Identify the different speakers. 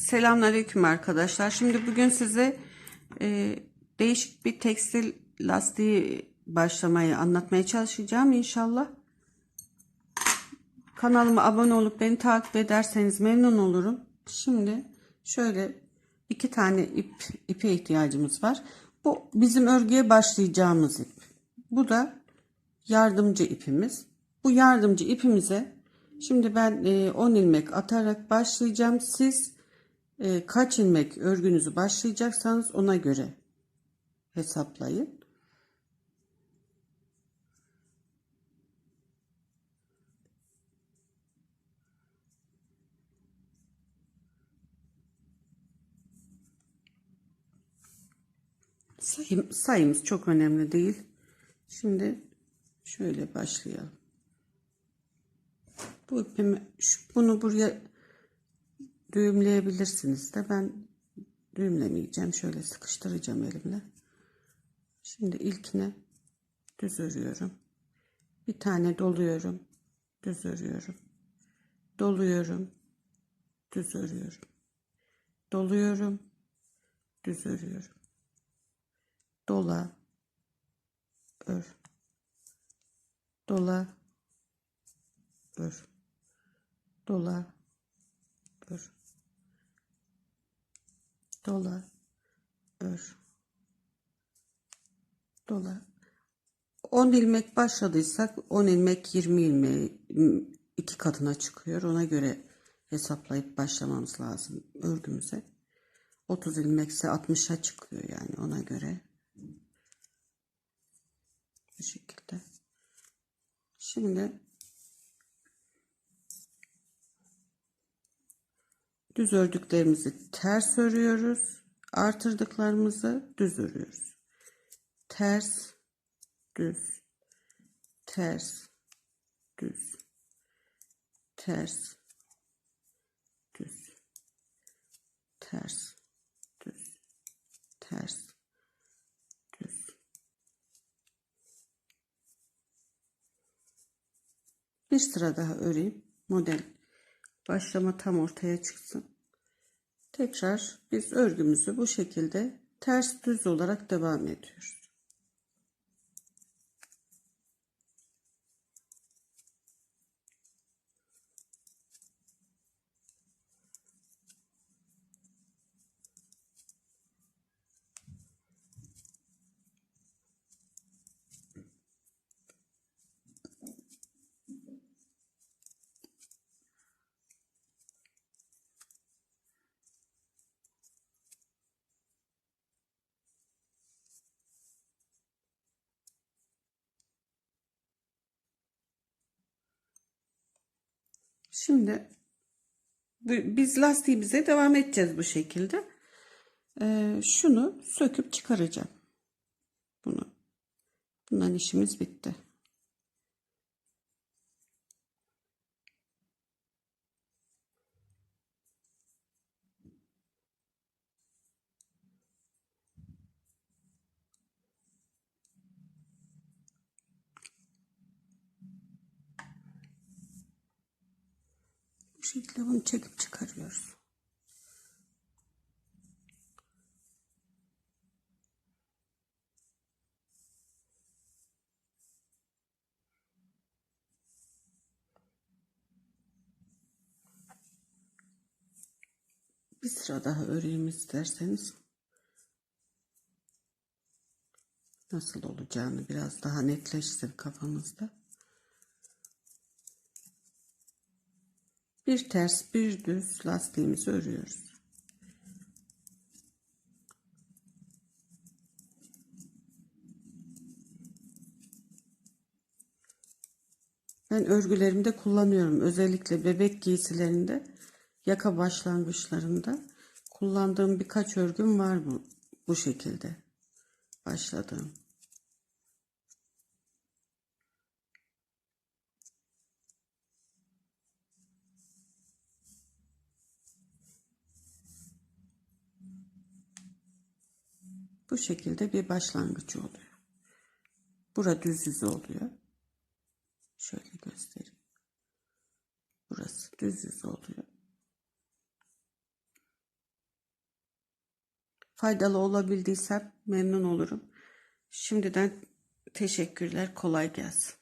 Speaker 1: Selamünaleyküm arkadaşlar. Şimdi bugün size e, değişik bir tekstil lastiği başlamayı anlatmaya çalışacağım inşallah. Kanalıma abone olup beni takip ederseniz memnun olurum. Şimdi şöyle iki tane ip ipe ihtiyacımız var. Bu bizim örgüye başlayacağımız ip. Bu da yardımcı ipimiz. Bu yardımcı ipimize şimdi ben e, 10 ilmek atarak başlayacağım. Siz e, kaç ilmek örgünüzü başlayacaksanız ona göre hesaplayın. Sayım, sayımız çok önemli değil. Şimdi şöyle başlayalım. Bu ipimi, bunu buraya düğümleyebilirsiniz de ben düğümlemeyeceğim. Şöyle sıkıştıracağım elimle. Şimdi ilkine düz örüyorum. Bir tane doluyorum. Düz örüyorum. Doluyorum. Düz örüyorum. Doluyorum. Düz örüyorum. Dola. Ör. Dola. Ör. Dola. Ör dola ör. Dola 10 ilmek başladıysak 10 ilmek 20 ilmeği iki katına çıkıyor. Ona göre hesaplayıp başlamamız lazım örgümüze. 30 ilmekse 60'a çıkıyor yani ona göre. Bu şekilde. Şimdi Düz ördüklerimizi ters örüyoruz. Artırdıklarımızı düz örüyoruz. Ters, düz, ters, düz, ters, düz, ters, düz, ters, düz. Bir sıra daha öreyim. Model başlama tam ortaya çıksın. Tekrar biz örgümüzü bu şekilde ters düz olarak devam ediyoruz. Şimdi biz lastiğimize devam edeceğiz bu şekilde. Ee, şunu söküp çıkaracağım. Bunu. Bundan işimiz bitti. Şekilde bunu çekip çıkarıyoruz. Bir sıra daha öreyim isterseniz. Nasıl olacağını biraz daha netleşsin kafamızda. Bir ters bir düz lastiğimizi örüyoruz. Ben örgülerimde kullanıyorum. Özellikle bebek giysilerinde yaka başlangıçlarında kullandığım birkaç örgüm var bu, bu şekilde başladığım. Bu şekilde bir başlangıcı oluyor. Bura düz yüz oluyor. Şöyle göstereyim. Burası düz yüz oluyor. Faydalı olabildiysem memnun olurum. Şimdiden teşekkürler. Kolay gelsin.